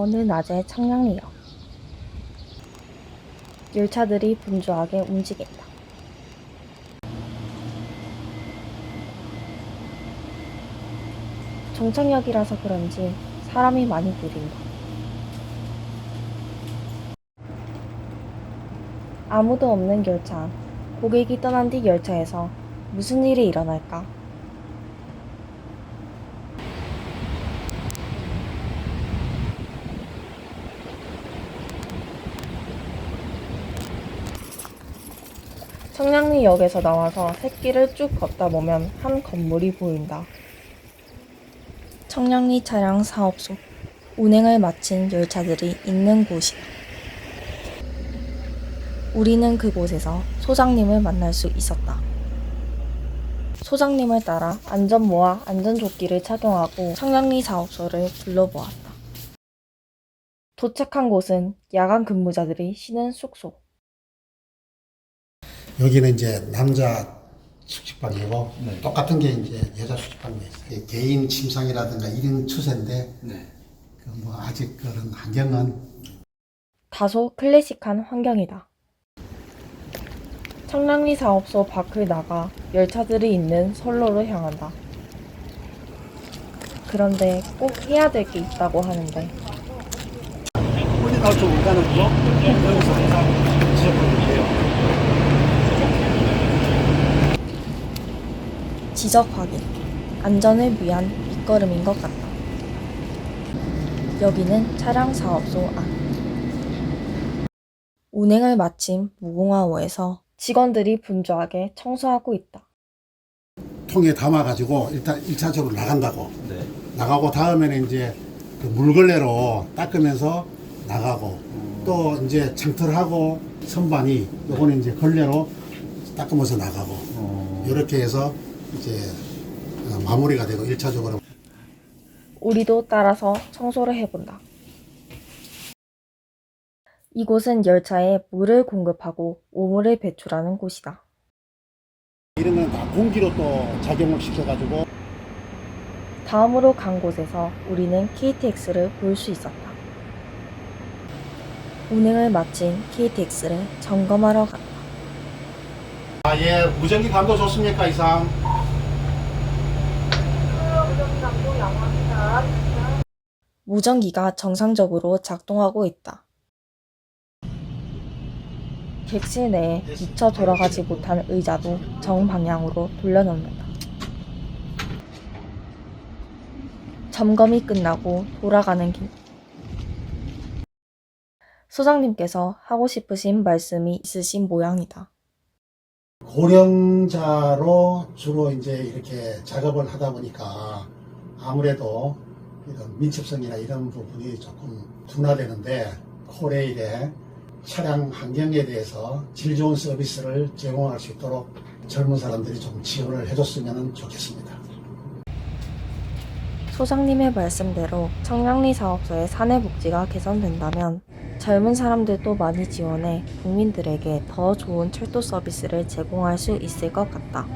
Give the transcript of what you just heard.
어느 낮의 청량리역. 열차들이 분주하게 움직인다. 종착역이라서 그런지 사람이 많이 들린다. 아무도 없는 열차. 고객이 떠난 뒤 열차에서 무슨 일이 일어날까? 청량리역에서 나와서 새길을 쭉 걷다 보면 한 건물이 보인다. 청량리 차량 사업소. 운행을 마친 열차들이 있는 곳이다. 우리는 그곳에서 소장님을 만날 수 있었다. 소장님을 따라 안전모와 안전조끼를 착용하고 청량리 사업소를 둘러보았다. 도착한 곳은 야간 근무자들이 쉬는 숙소. 여기는 이제 남자 숙식방이고 네. 똑같은 게 이제 여자 숙식방이 있어요. 개인 침상이라든가 이런 추세인데 네. 그 뭐 아직 그런 환경은 다소 클래식한 환경이다. 청량리 사업소 밖을 나가 열차들이 있는 선로로 향한다. 그런데 꼭 해야 될 게 있다고 하는데 어디 갈줄 모르는 거? 여기서 지적하는 게요. 지적 확인, 안전을 위한 밑거름인 것 같다. 여기는 차량 사업소 안. 운행을 마친 무궁화호에서 직원들이 분주하게 청소하고 있다. 통에 담아가지고 일단 1차적으로 나간다고. 네. 나가고 다음에는 이제 그 물걸레로 닦으면서 나가고 또 이제 창틀하고 선반이 요거는 이제 걸레로 닦으면서 나가고 어. 이렇게 해서 이제 어, 마무리가 되고 1차적으로 우리도 따라서 청소를 해본다. 이곳은 열차에 물을 공급하고 오물을 배출하는 곳이다. 이런 건 다 공기로 또 작용을 시켜가지고 다음으로 간 곳에서 우리는 KTX를 볼 수 있었다. 운행을 마친 KTX를 점검하러 갔다. 아예 무전기 감도 좋습니까 이상? 무전기가 정상적으로 작동하고 있다. 객실 내에 미처 돌아가지 못한 의자도 정방향으로 돌려놓는다. 점검이 끝나고 돌아가는 길. 소장님께서 하고 싶으신 말씀이 있으신 모양이다. 고령자로 주로 이제 이렇게 작업을 하다 보니까 아무래도 이런 민첩성이나 이런 부분이 조금 둔화되는데 코레일에 차량 환경에 대해서 질 좋은 서비스를 제공할 수 있도록 젊은 사람들이 좀 지원을 해줬으면 좋겠습니다. 소장님의 말씀대로 청량리 사업소의 사내 복지가 개선된다면 젊은 사람들도 많이 지원해 국민들에게 더 좋은 철도 서비스를 제공할 수 있을 것 같다.